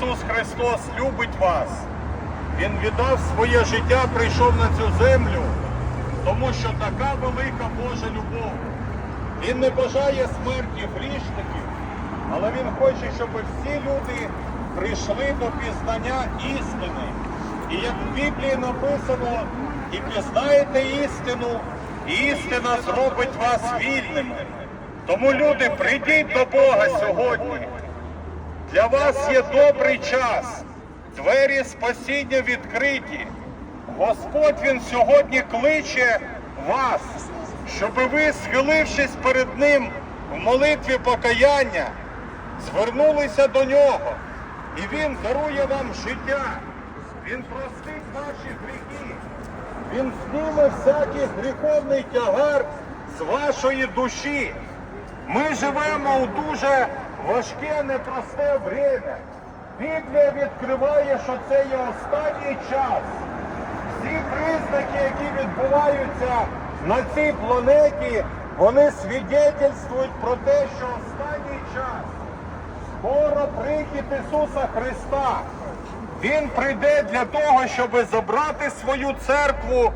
Ісус Христос любить вас. Він віддав своє життя, прийшов на цю землю, тому що така велика Божа любов. Він не бажає смерті грішників, але Він хоче, щоб всі люди прийшли до пізнання істини. І як в Біблії написано, і пізнаєте істину, і істина зробить вас вільними. Тому, люди, прийдіть до Бога сьогодні. Для вас є добрий час. Двері спасіння відкриті. Господь Він сьогодні кличе вас, щоб ви, схилившись перед Ним в молитві покаяння, звернулися до нього. І Він дарує вам життя. Він простить ваші гріхи. Він зніме всякий гріховний тягар з вашої душі. Ми живемо у дуже важке, непросте время. Біблія відкриває, що це є останній час. Всі признаки, які відбуваються на цій планеті, вони свідетельствують про те, що останній час скоро прихід Ісуса Христа. Він прийде для того, щоб забрати свою церкву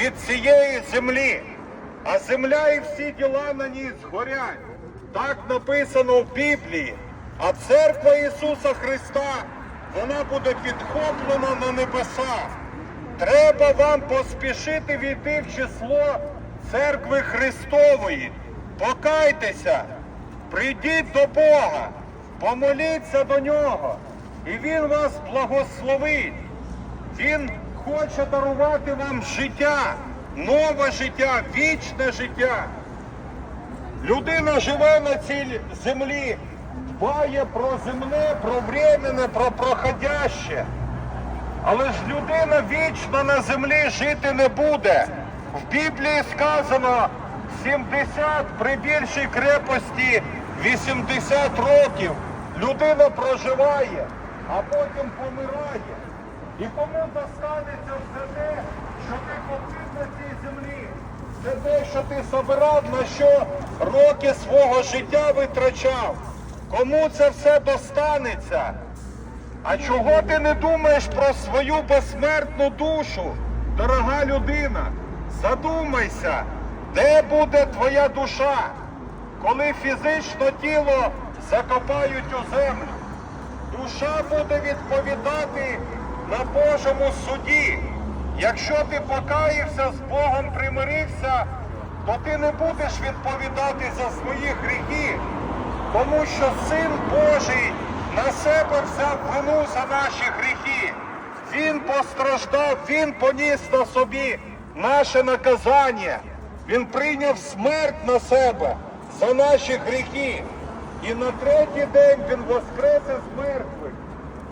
від цієї землі. А земля і всі діла на ній згорять. Так написано в Біблії. А церква Ісуса Христа, вона буде підхоплена на небеса. Треба вам поспішити війти в число церкви Христової. Покайтеся, прийдіть до Бога, помоліться до Нього, і Він вас благословить. Він хоче дарувати вам життя, нове життя, вічне життя. Людина живе на цій землі, дбає про земне, про временне, про проходяще. Але ж людина вічно на землі жити не буде. В Біблії сказано 70 при більшій крепості 80 років. Людина проживає, а потім помирає. І кому достанеться все те, що ти купив на цій землі, все те, що ти собирав, на що роки свого життя витрачав. Кому це все достанеться? А чого ти не думаєш про свою безсмертну душу, дорога людина? Задумайся, де буде твоя душа, коли фізично тіло закопають у землю. Душа буде відповідати на Божому суді. Якщо ти покаявся з Богом, примирився, то ти не будеш відповідати за свої гріхи, тому що Син Божий на себе взяв вину за наші гріхи. Він постраждав, Він поніс на собі наше наказання. Він прийняв смерть на себе за наші гріхи. І на третій день Він воскресе з мертвих.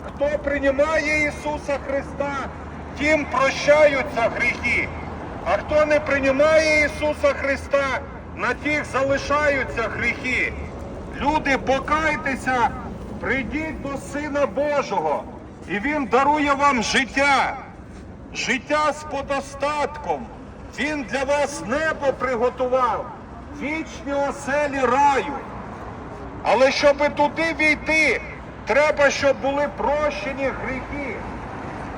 Хто приймає Ісуса Христа, тим прощаються гріхи. А хто не приймає Ісуса Христа, на тих залишаються гріхи. Люди, покайтеся, прийдіть до Сина Божого, і Він дарує вам життя, життя з подостатком. Він для вас небо приготував, вічні оселі раю. Але щоб туди війти, треба, щоб були прощені гріхи.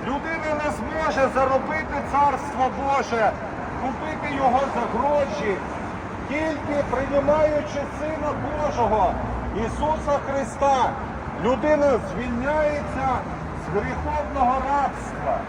Людина не зможе заробити царство Боже, купити його за гроші, тільки приймаючи Сина Божого, Ісуса Христа, людина звільняється з гріховного рабства.